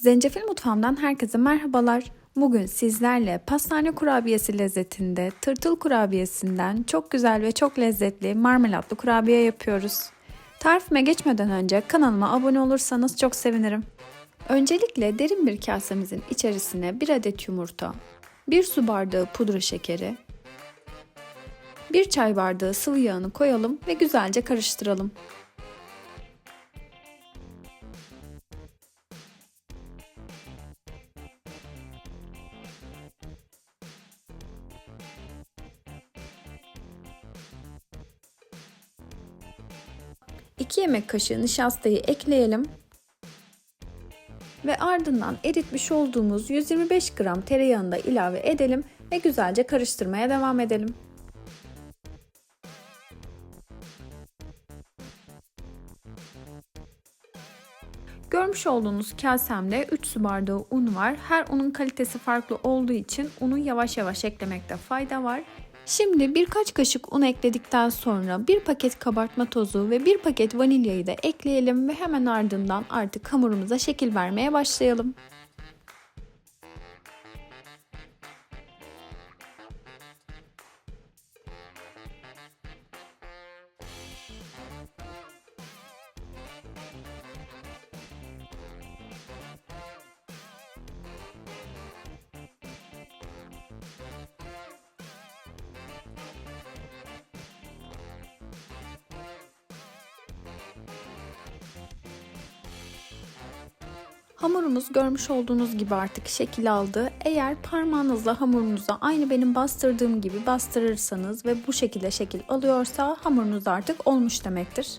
Zencefil Mutfağım'dan herkese merhabalar. Bugün sizlerle pastane kurabiyesi lezzetinde tırtıl kurabiyesinden çok güzel ve çok lezzetli marmelatlı kurabiye yapıyoruz. Tarifime geçmeden önce kanalıma abone olursanız çok sevinirim. Öncelikle derin bir kasemizin içerisine bir adet yumurta, bir su bardağı pudra şekeri, bir çay bardağı sıvı yağını koyalım ve güzelce karıştıralım. İki yemek kaşığı nişastayı ekleyelim. Ve ardından eritmiş olduğumuz 125 gram tereyağını da ilave edelim ve güzelce karıştırmaya devam edelim. Görmüş olduğunuz kasemde 3 su bardağı un var. Her unun kalitesi farklı olduğu için unu yavaş yavaş eklemekte fayda var. Şimdi birkaç kaşık un ekledikten sonra bir paket kabartma tozu ve bir paket vanilyayı da ekleyelim ve hemen ardından artık hamurumuza şekil vermeye başlayalım. Hamurumuz görmüş olduğunuz gibi artık şekil aldı. Eğer parmağınızla hamurunuza aynı benim bastırdığım gibi bastırırsanız ve bu şekilde şekil alıyorsa hamurunuz artık olmuş demektir.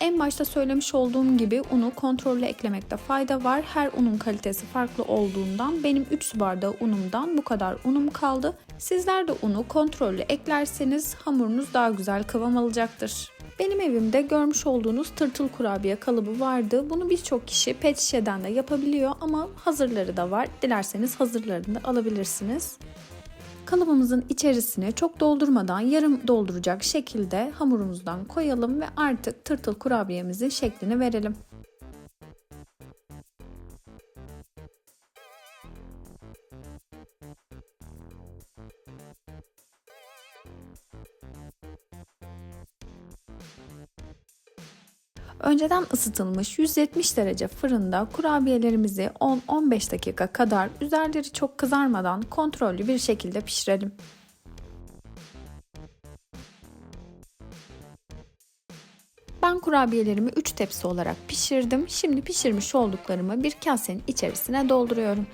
En başta söylemiş olduğum gibi unu kontrollü eklemekte fayda var. Her unun kalitesi farklı olduğundan benim 3 su bardağı unumdan bu kadar unum kaldı. Sizler de unu kontrollü eklerseniz hamurunuz daha güzel kıvam alacaktır. Benim evimde görmüş olduğunuz tırtıl kurabiye kalıbı vardı. Bunu birçok kişi pet şişeden de yapabiliyor ama hazırları da var. Dilerseniz hazırlarını da alabilirsiniz. Kalıbımızın içerisine çok doldurmadan yarım dolduracak şekilde hamurumuzdan koyalım ve artık tırtıl kurabiyemizin şeklini verelim. Önceden ısıtılmış 170 derece fırında kurabiyelerimizi 10-15 dakika kadar üzerleri çok kızarmadan kontrollü bir şekilde pişirelim. Ben kurabiyelerimi 3 tepsi olarak pişirdim. Şimdi pişirmiş olduklarımı bir kasenin içerisine dolduruyorum.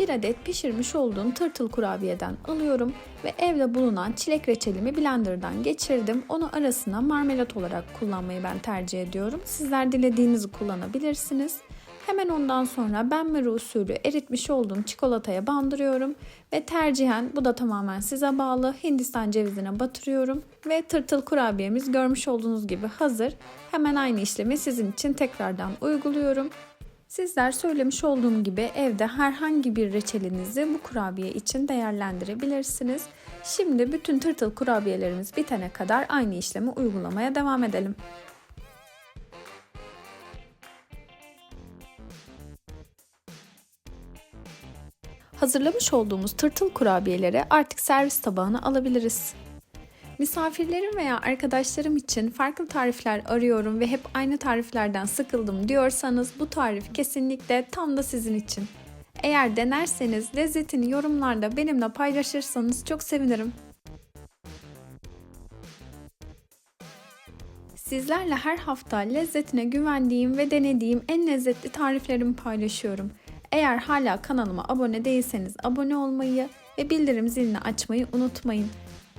Bir adet pişirmiş olduğum tırtıl kurabiyeden alıyorum ve evde bulunan çilek reçelimi blenderdan geçirdim. Onu arasına marmelat olarak kullanmayı ben tercih ediyorum. Sizler dilediğinizi kullanabilirsiniz. Hemen ondan sonra benmari usulü eritmiş olduğum çikolataya bandırıyorum ve tercihen bu da tamamen size bağlı Hindistan cevizine batırıyorum ve tırtıl kurabiyemiz görmüş olduğunuz gibi hazır. Hemen aynı işlemi sizin için tekrardan uyguluyorum. Sizler söylemiş olduğum gibi evde herhangi bir reçelinizi bu kurabiye için değerlendirebilirsiniz. Şimdi bütün tırtıl kurabiyelerimiz bitene kadar aynı işlemi uygulamaya devam edelim. Hazırlamış olduğumuz tırtıl kurabiyeleri artık servis tabağına alabiliriz. Misafirlerim veya arkadaşlarım için farklı tarifler arıyorum ve hep aynı tariflerden sıkıldım diyorsanız bu tarif kesinlikle tam da sizin için. Eğer denerseniz lezzetini yorumlarda benimle paylaşırsanız çok sevinirim. Sizlerle her hafta lezzetine güvendiğim ve denediğim en lezzetli tariflerimi paylaşıyorum. Eğer hala kanalıma abone değilseniz abone olmayı ve bildirim zilini açmayı unutmayın.